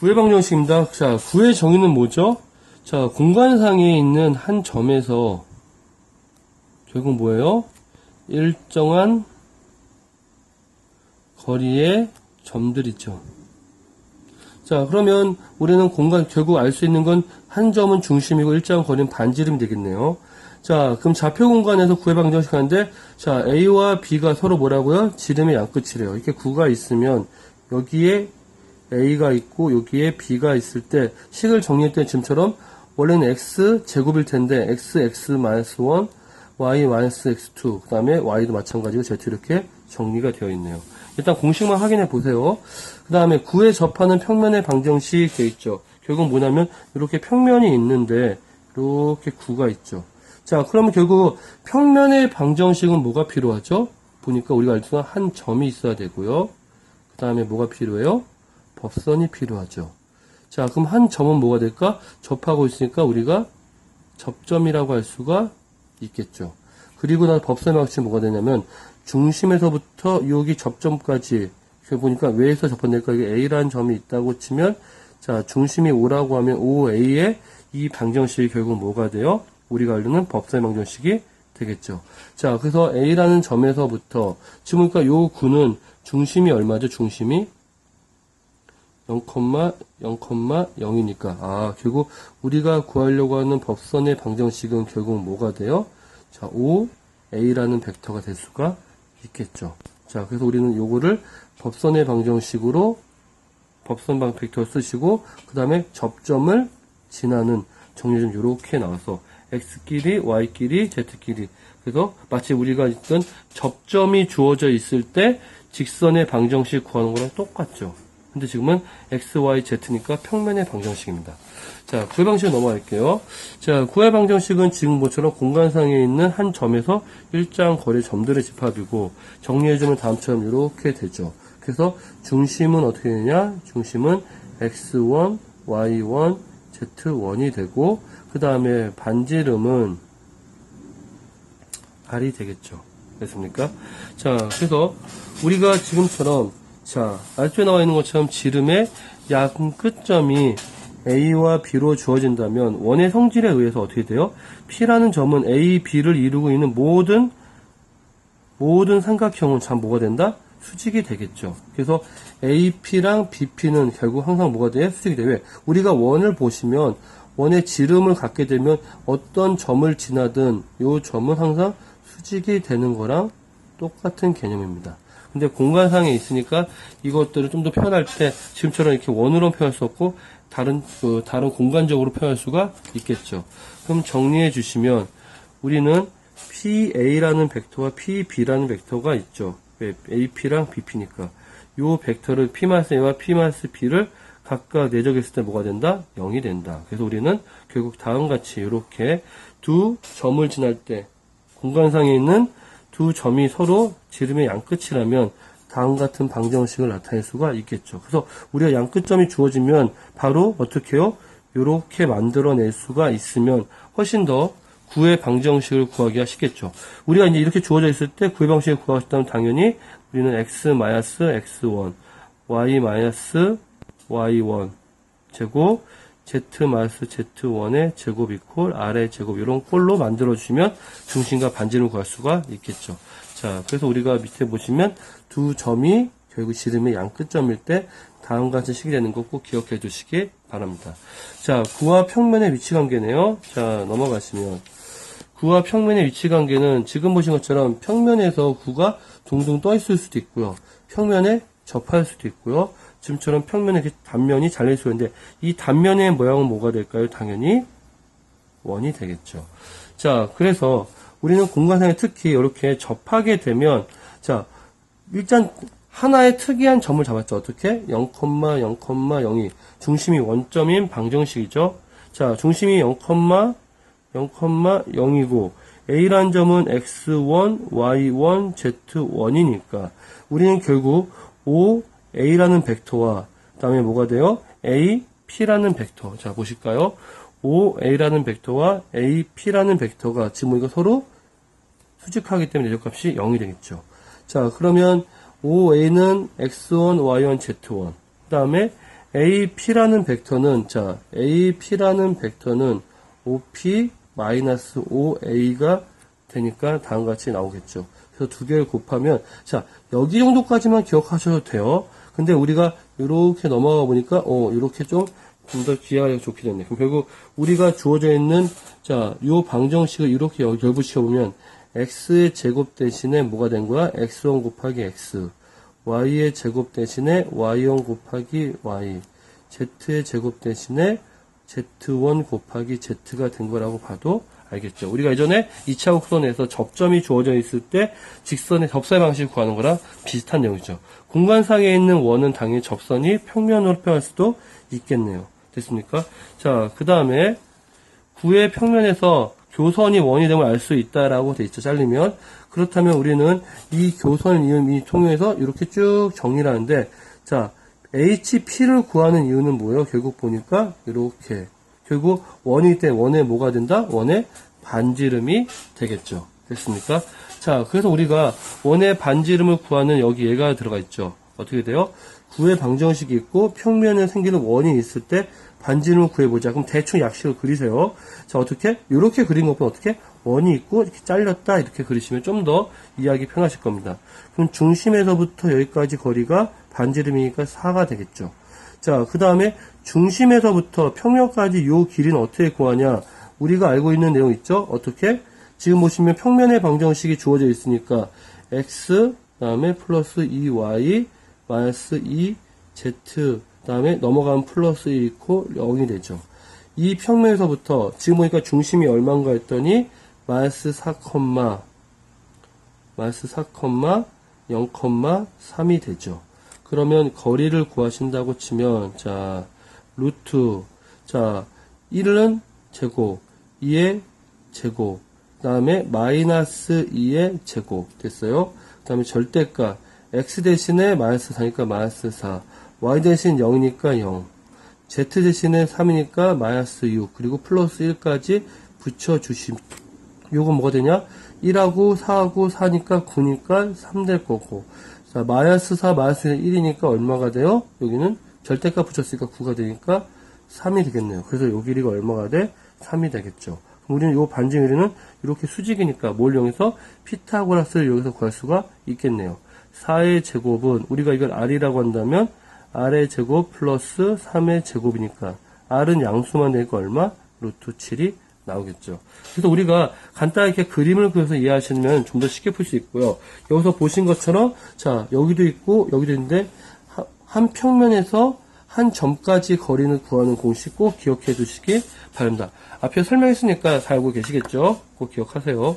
구의 방정식입니다. 자, 구의 정의는 뭐죠? 자, 공간상에 있는 한 점에서 결국 뭐예요? 일정한 거리의 점들이죠. 자, 그러면 우리는 공간, 결국 알 수 있는 건 한 점은 중심이고 일정한 거리는 반지름이 되겠네요. 자, 그럼 좌표 공간에서 구의 방정식 하는데, 자, A와 B가 서로 뭐라고요? 지름의 양끝이래요. 이렇게 구가 있으면, 여기에 A가 있고, 여기에 B가 있을 때, 식을 정리할 때 지금처럼, 원래는 X 제곱일 텐데, X, X-1, Y-X2, 그 다음에 Y도 마찬가지고 Z 이렇게 정리가 되어 있네요. 일단 공식만 확인해 보세요. 그 다음에 구에 접하는 평면의 방정식 되어 있죠. 결국 뭐냐면 이렇게 평면이 있는데 이렇게 구가 있죠. 자 그러면 결국 평면의 방정식은 뭐가 필요하죠? 보니까 우리가 알지만 한 점이 있어야 되고요. 그 다음에 뭐가 필요해요? 법선이 필요하죠. 자 그럼 한 점은 뭐가 될까? 접하고 있으니까 우리가 접점이라고 할 수가 있겠죠. 그리고 나서 법선의 방식이 뭐가 되냐면 중심에서부터 여기 접점까지 보니까 왜에서 접근될까 이게 A라는 점이 있다고 치면 자 중심이 O라고 하면 OA의 이 방정식이 결국 뭐가 돼요? 우리가 알려는 법선의 방정식이 되겠죠. 자 그래서 A라는 점에서부터 지금 보니까 요 구는 중심이 얼마죠? 중심이 0,0,0이니까 아 결국 우리가 구하려고 하는 법선의 방정식은 결국 뭐가 돼요? 자, O, A라는 벡터가 될 수가 있겠죠. 자, 그래서 우리는 요거를 법선의 방정식으로 법선 방 벡터 쓰시고 그 다음에 접점을 지나는 정리 좀 이렇게 나와서 x끼리 y끼리 z끼리 그래서 마치 우리가 있던 접점이 주어져 있을 때 직선의 방정식 구하는 거랑 똑같죠. 근데 지금은 x, y, z니까 평면의 방정식입니다. 자, 구의 방식 넘어갈게요. 자, 구의 방정식은 지금 모처럼 공간상에 있는 한 점에서 일정 거리 점들의 집합이고 정리해주면 다음처럼 이렇게 되죠. 그래서 중심은 어떻게 되냐? 중심은 x1, y1, z1이 되고 그 다음에 반지름은 r이 되겠죠. 됐습니까? 자, 그래서 우리가 지금처럼 자, 아래쪽에 나와 있는 것처럼 지름의 약 끝점이 A와 B로 주어진다면 원의 성질에 의해서 어떻게 돼요? P라는 점은 A, B를 이루고 있는 모든 모든 삼각형은 참 뭐가 된다? 수직이 되겠죠. 그래서 AP랑 BP는 결국 항상 뭐가 돼? 수직이 돼. 왜? 우리가 원을 보시면 원의 지름을 갖게 되면 어떤 점을 지나든 이 점은 항상 수직이 되는 거랑 똑같은 개념입니다. 근데 공간상에 있으니까 이것들을 좀 더 표현할 때 지금처럼 이렇게 원으로 표현할 수 없고 다른 그 다른 공간적으로 표현할 수가 있겠죠. 그럼 정리해 주시면 우리는 PA라는 벡터와 PB라는 벡터가 있죠. 왜? AP랑 BP니까 요 벡터를 P 마스 A와 P 마스 B를 각각 내적했을 때 뭐가 된다? 0이 된다. 그래서 우리는 결국 다음 같이 이렇게 두 점을 지날 때 공간상에 있는 두 점이 서로 지름의 양끝이라면 다음 같은 방정식을 나타낼 수가 있겠죠. 그래서 우리가 양끝점이 주어지면 바로 어떻게 해요? 이렇게 만들어낼 수가 있으면 훨씬 더 구의 방정식을 구하기가 쉽겠죠. 우리가 이제 이렇게 주어져 있을 때 구의 방식을 구하고 싶다면 당연히 우리는 x-x1, y-y1 제곱, z-z1의 제곱 이퀄 r의 제곱 이런 꼴로 만들어 주시면 중심과 반지름을 구할 수가 있겠죠. 자, 그래서 우리가 밑에 보시면 두 점이 결국 지름의 양 끝점일 때 다음 같은 식이 되는 거꼭 기억해 두시기 바랍니다. 자, 구와 평면의 위치 관계네요. 자, 넘어가시면 구와 평면의 위치 관계는 지금 보신 것처럼 평면에서 구가 둥둥 떠 있을 수도 있고요. 평면에 접할 수도 있고요. 지금처럼 평면에 단면이 잘릴 수 있는데 이 단면의 모양은 뭐가 될까요? 당연히 원이 되겠죠. 자, 그래서 우리는 공간상에 특히 이렇게 접하게 되면 자, 일단 하나의 특이한 점을 잡았죠. 어떻게? 0,0,0이 중심이 원점인 방정식이죠. 자, 중심이 0,0,0이고 A라는 점은 X1, Y1, Z1이니까 우리는 결국 O, A라는 벡터와 그다음에 뭐가 돼요? A, P라는 벡터. 자, 보실까요? O, A라는 벡터와 A, P라는 벡터가 지금 이거 서로 수직하기 때문에 내적값이 0이 되겠죠. 자, 그러면 OA는 X1, Y1, Z1. 그 다음에 AP라는 벡터는, 자, AP라는 벡터는 OP 마이너스 5A가 되니까 다음과 같이 나오겠죠. 그래서 두 개를 곱하면, 자, 여기 정도까지만 기억하셔도 돼요. 근데 우리가 이렇게 넘어가 보니까, 어, 이렇게 좀, 좀 더 기하가 좋게 됐네. 그럼 결국 우리가 주어져 있는, 자, 요 방정식을 이렇게 여- 결부시켜 보면, x의 제곱 대신에 뭐가 된 거야? x1 곱하기 x. y의 제곱 대신에 y1 곱하기 y. z의 제곱 대신에 z1 곱하기 z가 된 거라고 봐도 알겠죠. 우리가 예전에 2차 곡선에서 접점이 주어져 있을 때 직선의 접사의 방식을 구하는 거랑 비슷한 내용이죠. 공간상에 있는 원은 당연히 접선이 평면으로 표현할 수도 있겠네요. 됐습니까? 자, 그 다음에 구의 평면에서 교선이 원이 됨을 알 수 있다라고 돼 있죠. 잘리면. 그렇다면 우리는 이 교선을 이은 이 통해서 이렇게 쭉 정리를 하는데, 자, HP를 구하는 이유는 뭐예요? 결국 보니까 이렇게. 결국 원이 때 원에 뭐가 된다? 원의 반지름이 되겠죠. 됐습니까? 자, 그래서 우리가 원의 반지름을 구하는 여기 얘가 들어가 있죠. 어떻게 돼요? 구의 방정식이 있고 평면에 생기는 원이 있을 때 반지름을 구해보자. 그럼 대충 약식을 그리세요. 자, 어떻게? 이렇게 그린 것보다 어떻게? 원이 있고 이렇게 잘렸다 이렇게 그리시면 좀 더 이해하기 편하실 겁니다. 그럼 중심에서부터 여기까지 거리가 반지름이니까 4가 되겠죠. 자, 그 다음에 중심에서부터 평면까지 요 길이는 어떻게 구하냐? 우리가 알고 있는 내용 있죠? 어떻게? 지금 보시면 평면의 방정식이 주어져 있으니까 x 다음에 플러스 2y 마이너스 2z 다음에 넘어가면 플러스 1 있고 0이 되죠. 이 평면에서부터 지금 보니까 중심이 얼마인가 했더니 마이너스 4, 마이너스 4, 0,3이 되죠. 그러면 거리를 구하신다고 치면 자 루트 자 1은 제곱 2의 제곱 그 다음에 마이너스 2의 제곱 됐어요. 그 다음에 절대가 x 대신에 마이너스 4니까 마이너스 4 y 대신 0이니까 0 z 대신에 3이니까 마이너스 6 그리고 플러스 1까지 붙여주심 요거 뭐가 되냐 1하고 4하고 4니까 9니까 3 될 거고 자 마이너스 4 마이너스 1이니까 얼마가 돼요? 여기는 절대값 붙였으니까 9가 되니까 3이 되겠네요 그래서 요 길이가 얼마가 돼? 3이 되겠죠 우리는 요 길이는 이렇게 수직이니까 뭘 이용해서 피타고라스를 여기서 구할 수가 있겠네요 4의 제곱은 우리가 이걸 r이라고 한다면 r의 제곱 플러스 3의 제곱이니까 r은 양수만 되니까 얼마? 루트 7이 나오겠죠. 그래서 우리가 간단하게 그림을 그려서 이해하시면 좀 더 쉽게 풀 수 있고요. 여기서 보신 것처럼 자 여기도 있고 여기도 있는데 하- 한 평면에서 한 점까지 거리를 구하는 공식 꼭 기억해 두시기 바랍니다. 앞에 설명했으니까 잘 알고 계시겠죠? 꼭 기억하세요.